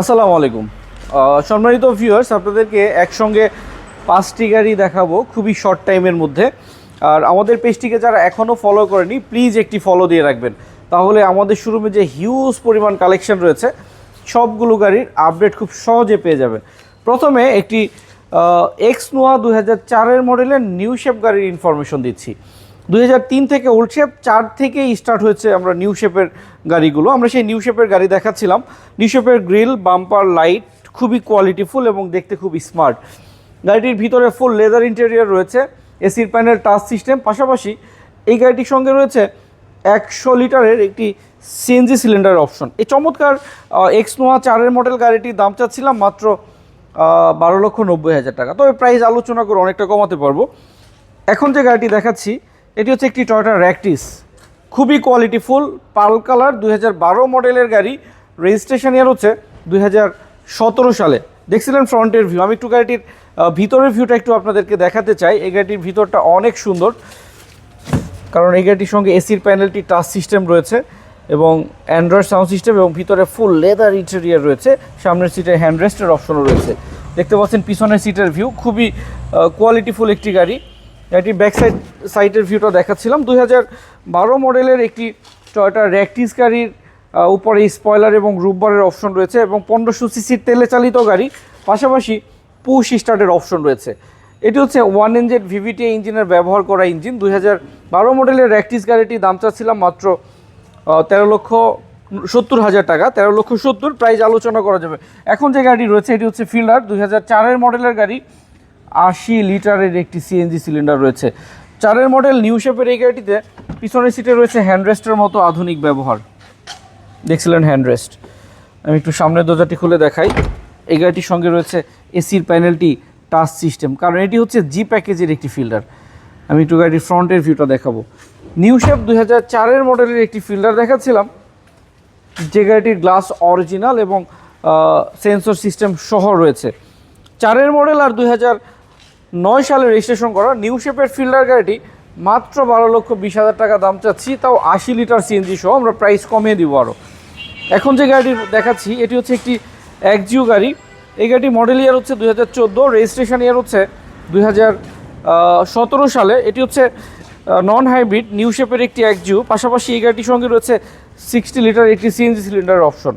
আসসালামু আলাইকুম। সম্মানিত ভিউয়ার্স আপনাদেরকে একসঙ্গে পাঁচটি গাড়ি দেখাবো খুবই শর্ট টাইমের মধ্যে। আর আমাদের পেজটিকে যারা এখনও ফলো করেনি প্লিজ একটি ফলো দিয়ে রাখবেন। তাহলে আমাদের শোরুমে যে হিউজ পরিমাণ কালেকশন রয়েছে, সবগুলো গাড়ির আপডেট খুব সহজে পেয়ে যাবেন। প্রথমে একটি এক্স নোয়া দু হাজার চারের মডেলের নিউ শেপ গাড়ির ইনফরমেশন দিচ্ছি। তিন থেকে ওল্ড শেপ চার থেকেই স্টার্ট হয়েছে আমরা নিউ শেপের গাড়িগুলো। আমরা সেই নিউ শেপের গাড়ি দেখাচ্ছিলাম। নিউ শেপের গ্রিল বাম্পার লাইট খুবই কোয়ালিটিফুল এবং দেখতে খুব স্মার্ট গাড়িটির ভিতরে ফুল লেদার ইন্টেরিয়ার রয়েছে এসির প্যানেল টাচ সিস্টেম পাশাপাশি এই গাড়িটির সঙ্গে রয়েছে একশো লিটারের একটি সিএনজি সিলিন্ডার অপশন এই চমৎকার এক্স নোয়া চারের মডেল গাড়িটির দাম চাচ্ছিলাম মাত্র বারো লক্ষ নব্বই হাজার টাকা। তবে প্রাইস আলোচনা করে অনেকটা কমাতে পারব। এখন যে গাড়িটি দেখাচ্ছি এটি হচ্ছে একটি টয়টা র্যাকটিস খুবই কোয়ালিটিফুল পাল কালার, দুই হাজার বারো মডেলের গাড়ি। রেজিস্ট্রেশন ইয়ার হচ্ছে দুই হাজার সতেরো সালে। দেখছিলেন ফ্রন্টের ভিউ আমি একটু গাড়িটির ভিতরের ভিউটা একটু আপনাদেরকে দেখাতে চাই। এই গাড়িটির ভিতরটা অনেক সুন্দর। কারণ এই গাড়িটির সঙ্গে এসির প্যানেলটি টাচ সিস্টেম রয়েছে এবং অ্যান্ড্রয়েড সাউন্ড সিস্টেম এবং ভিতরে ফুল লেদার ইন্টেরিয়ার রয়েছে। সামনের সিটে হ্যান্ডরেস্টের অপশনও রয়েছে। দেখতে পাচ্ছেন পিছনের সিটের ভিউ খুবই কোয়ালিটিফুল একটি গাড়ি। গাড়িটির ব্যাক সাইড সাইডের ভিউটা দেখাচ্ছিলাম। দুই হাজার বারো মডেলের একটি টয়টা র্যাকটিস গাড়ির উপরে স্পয়লার এবং রুববারের অপশন রয়েছে এবং পনেরোশো সিসির তেলে চালিত গাড়ি, পাশাপাশি পুশ স্টার্টের অপশন রয়েছে। এটি হচ্ছে ওয়ান ইঞ্জেড ভিভিটি ইঞ্জিনের ব্যবহার করা ইঞ্জিন দুই হাজার বারো মডেলের র্যাকটিস গাড়িটির দাম চাচ্ছিলাম মাত্র তেরো লক্ষ সত্তর হাজার টাকা। তেরো লক্ষ সত্তর প্রাইস আলোচনা করা যাবে। এখন যে গাড়ি রয়েছে, এটি হচ্ছে ফিল্ডার দুই হাজার চারের মডেলের গাড়ি আশি লিটারের একটি সিএনজি সিলিন্ডার রয়েছে। চারের মডেল নিউ শেপের এই গাড়িটিতে পিছনের সিটে রয়েছে হ্যান্ডরেস্টের মতো আধুনিক ব্যবহার। দেখছিলেন হ্যান্ডরেস্ট আমি একটু সামনের দরজাটি খুলে দেখাই। এই গাড়িটির সঙ্গে রয়েছে এসির প্যানেলটি টাচ সিস্টেম কারণ এটি হচ্ছে জি প্যাকেজের একটি ফিল্ডার আমি একটু গাড়ির ফ্রন্টের ভিউটা দেখাবো। নিউ শেপ দুই হাজার চারের মডেলের একটি ফিল্ডার দেখাচ্ছিলাম, যে গাড়িটির গ্লাস অরিজিনাল এবং সেন্সর সিস্টেম সহ রয়েছে। চারের মডেল আর দুই হাজার নয় সালে রেজিস্ট্রেশন করা নিউ শেপের ফিল্ডার গাড়িটি মাত্র বারো লক্ষ বিশ হাজার টাকা দাম চাচ্ছি, তাও আশি লিটার সিএনজি সহ। আমরা প্রাইস কমিয়ে দিব আরও এখন যে গাড়িটি দেখাচ্ছি, এটি হচ্ছে একটি একজিও গাড়ি। এই গাড়িটি মডেল ইয়ার হচ্ছে দুই হাজার চোদ্দ রেজিস্ট্রেশন ইয়ার হচ্ছে দুই হাজার সতেরো সালে। এটি হচ্ছে নন হাইব্রিড নিউ শেপের একটি একজিও পাশাপাশি এই গাড়িটির সঙ্গে রয়েছে সিক্সটি লিটার একটি সিএনজি সিলিন্ডার অপশন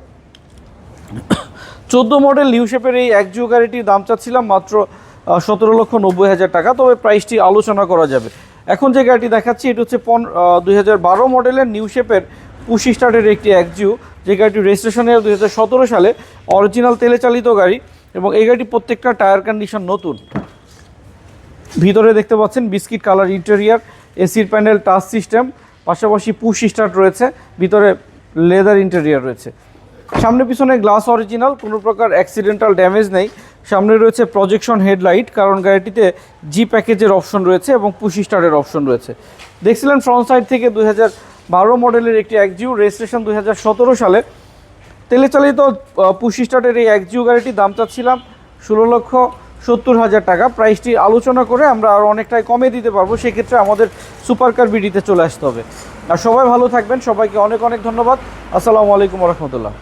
চোদ্দ মডেল নিউ শেপের এই একজিও গাড়িটির দাম চাচ্ছিলাম মাত্র সতেরো লক্ষ নব্বই হাজার টাকা। তবে প্রাইসটি আলোচনা করা যাবে। এখন যে গাড়িটি দেখাচ্ছি, এটি হচ্ছে পন দুই হাজার বারো মডেলের নিউ শেপের পুশি স্টার্টের একটি একজিও যে গাড়িটি রেজিস্ট্রেশনের দুই সালে অরিজিনাল তেলে চালিত গাড়ি এবং এই গাড়িটি প্রত্যেকটা টায়ার কন্ডিশন নতুন। ভিতরে দেখতে পাচ্ছেন বিস্কিট কালার ইন্টেরিয়ার এসির প্যানেল টাচ সিস্টেম পাশাপাশি পুশ স্টার্ট রয়েছে, ভিতরে লেদার ইন্টেরিয়ার রয়েছে। সামনে পিছনে গ্লাস অরিজিনাল কোনো প্রকার অ্যাক্সিডেন্টাল ড্যামেজ নেই। সামনে রয়েছে প্রজেকশন হেডলাইট কারণ গাড়িটিতে জি প্যাকেজের অপশন রয়েছে এবং পুশি স্টারের অপশন রয়েছে। দেখছিলেন ফ্রন্ট সাইড থেকে দুই বারো মডেলের একটি একজিও রেজিস্ট্রেশন দুই হাজার সতেরো সালে তেলে চালিত পুশি স্টার্টের এই একজিও গাড়িটির দাম চাচ্ছিলাম ষোলো লক্ষ সত্তর হাজার টাকা। প্রাইসটি আলোচনা করে আমরা আরও অনেকটাই কমে দিতে পারব, সেক্ষেত্রে আমাদের সুপার কার বিডিতে চলে আসতে হবে। আর সবাই ভালো থাকবেন, সবাইকে অনেক অনেক ধন্যবাদ। আসসালামু আলাইকুম রহমতুল্লাহ।